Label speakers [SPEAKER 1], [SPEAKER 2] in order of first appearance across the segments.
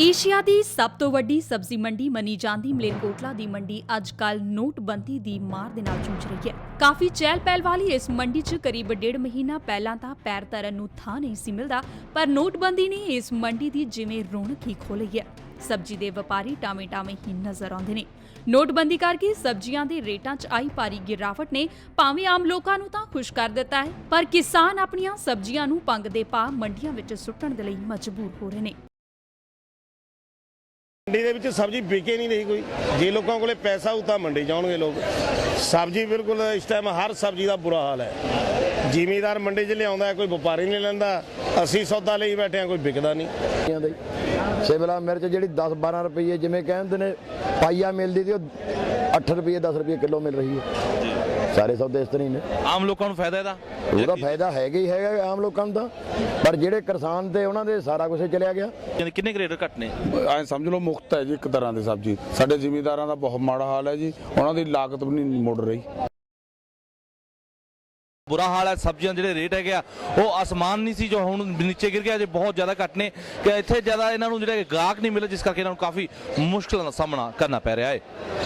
[SPEAKER 1] Asia ਦੀ ਸਭ ਤੋਂ ਵੱਡੀ ਸਬਜ਼ੀ ਮੰਡੀ ਮੰਨੀ ਜਾਂਦੀ ਮਲੇਰਕੋਟਲਾ ਦੀ ਮੰਡੀ ਅੱਜ ਕੱਲ ਨੋਟਬੰਦੀ ਦੀ ਮਾਰ ਦੇ ਨਾਲ ਜੂਝ ਰਹੀ ਹੈ। ਕਾਫੀ ਚਹਿਲ ਪਹਿਲ ਵਾਲੀ ਇਸ ਮੰਡੀ 'ਚ ਕਰੀਬ ਡੇਢ ਮਹੀਨਾ ਪਹਿਲਾਂ ਤਾਂ ਪੈਰ ਧਰਨ ਨੂੰ ਥਾਂ ਨਹੀਂ ਸੀ ਮਿਲਦਾ, ਪਰ ਨੋਟਬੰਦੀ ਨੇ ਇਸ ਮੰਡੀ ਦੀ ਜਿਵੇਂ ਰੌਣਕ ਹੀ ਖੋ ਲਈ ਹੈ। ਸਬਜ਼ੀ ਦੇ ਵਪਾਰੀ ਟਾਵੇਂ ਟਾਵੇਂ ਹੀ ਨਜ਼ਰ ਆਉਂਦੇ ਨੇ। ਨੋਟਬੰਦੀ ਕਰਕੇ ਸਬਜ਼ੀਆਂ ਦੇ ਰੇਟਾਂ 'ਚ ਆਈ ਭਾਰੀ ਗਿਰਾਵਟ ਨੇ, ਭਾਵੇਂ ਆਮ ਲੋਕਾਂ ਨੂੰ ਤਾਂ ਖੁਸ਼ ਕਰ ਦਿੱਤਾ ਹੈ, ਪਰ ਕਿਸਾਨ ਆਪਣੀਆਂ ਸਬਜ਼ੀਆਂ ਨੂੰ ਪੰਗ ਦੇ ਭਾਅ ਮੰਡੀਆਂ ਵਿੱਚ ਸੁੱਟਣ ਦੇ ਲਈ ਮਜਬੂਰ ਹੋ ਰਹੇ ਨੇ।
[SPEAKER 2] ਮੰਡੀ ਦੇ ਵਿੱਚ ਸਬਜ਼ੀ ਵਿਕੇ ਨਹੀਂ ਰਹੀ ਕੋਈ। ਜੇ ਲੋਕਾਂ ਕੋਲੇ ਪੈਸਾ ਹੋ ਤਾਂ ਮੰਡੀ ਜਾਣਗੇ ਲੋਕ। ਸਬਜ਼ੀ ਬਿਲਕੁਲ ਇਸ ਟਾਈਮ ਹਰ ਸਬਜ਼ੀ ਦਾ ਬੁਰਾ ਹਾਲ ਹੈ। ਜ਼ਿਮੀਦਾਰ ਮੰਡੀ 'ਚ ਲਿਆਉਂਦਾ ਕੋਈ ਵਪਾਰੀ ਨਹੀਂ ਲੈਂਦਾ। ਅਸੀਂ ਸੌਦਾ ਲਈ ਬੈਠੇ ਹਾਂ, ਕੋਈ ਵਿਕਦਾ ਨਹੀਂ।
[SPEAKER 3] ਰੁਪਈਆਂ ਸ਼ਿਮਲਾ ਮਿਰਚ ਜਿਹੜੀ 10 12 ਰੁਪਏ ਜਿਵੇਂ ਕਹਿੰਦੇ ਨੇ, ਪਾਈਆ ਮਿਲਦੀ ਸੀ ਉਹ 8 ਰੁਪਏ 10 ਰੁਪਏ ਕਿਲੋ ਮਿਲ ਰਹੀ ਹੈ। ਸਾਰੇ ਸੌਦੇ ਇਸ ਤਰ੍ਹਾਂ ਹੀ ਨੇ।
[SPEAKER 4] ਆਮ ਲੋਕਾਂ ਨੂੰ ਫਾਇਦਾ ਇਹਦਾ?
[SPEAKER 3] ਉਹਦਾ ਫਾਇਦਾ ਹੈਗਾ ਹੀ ਹੈਗਾ ਆਮ ਲੋਕਾਂ ਨੂੰ ਤਾਂ। ਪਰ ਜਿਹੜੇ ਕਿਸਾਨ ਤੇ ਉਹਨਾਂ ਦੇ ਸਾਰਾ ਕੁਝ ਚਲਿਆ ਗਿਆ।
[SPEAKER 4] ਯਾਨੀ ਕਿੰਨੇ ਰੇਟ ਘੱਟ ਨੇ?
[SPEAKER 5] ਐ ਸਮਝ ਲਓ ਮੁਕਤ ਹੈ ਜੀ ਇੱਕ ਤਰ੍ਹਾਂ ਦੀ ਸਬਜ਼ੀ। ਸਾਡੇ ਜ਼ਿਮੀਂਦਾਰਾਂ ਦਾ ਬਹੁਤ ਮਾੜਾ ਹਾਲ ਹੈ ਜੀ। ਉਹਨਾਂ ਦੀ ਲਾਗਤ ਵੀ ਨਹੀਂ ਮੁੜ ਰਹੀ।
[SPEAKER 4] ਬੁਰਾ ਹਾਲ ਹੈ ਸਬਜ਼ੀਆਂ ਜਿਹੜੇ ਰੇਟ ਹੈਗੇ ਆ ਉਹ ਅਸਮਾਨ ਨਹੀਂ ਸੀ ਜੋ ਹੁਣ ਨੀਚੇ ਗਿਰ ਗਿਆ ਜੇ ਬਹੁਤ ਜ਼ਿਆਦਾ ਘੱਟ ਨੇ। ਕਿ ਇੱਥੇ ਜ਼ਿਆਦਾ ਇਹਨਾਂ ਨੂੰ ਜਿਹੜੇ ਗਾਹਕ ਨਹੀਂ ਮਿਲੇ ਜਿਸ ਕਰਕੇ ਇਹਨਾਂ ਨੂੰ ਕਾਫੀ ਮੁਸ਼ਕਲਾਂ ਦਾ ਸਾਹਮਣਾ ਕਰਨਾ ਪੈ ਰਿਹਾ ਹੈ।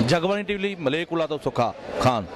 [SPEAKER 4] ਜਗਬਾਣੀ ਟੀਵੀ ਲਈ ਮਲੇਕੁਲਾ ਤੋਂ ਸੁੱਖਾ ਖਾਨ।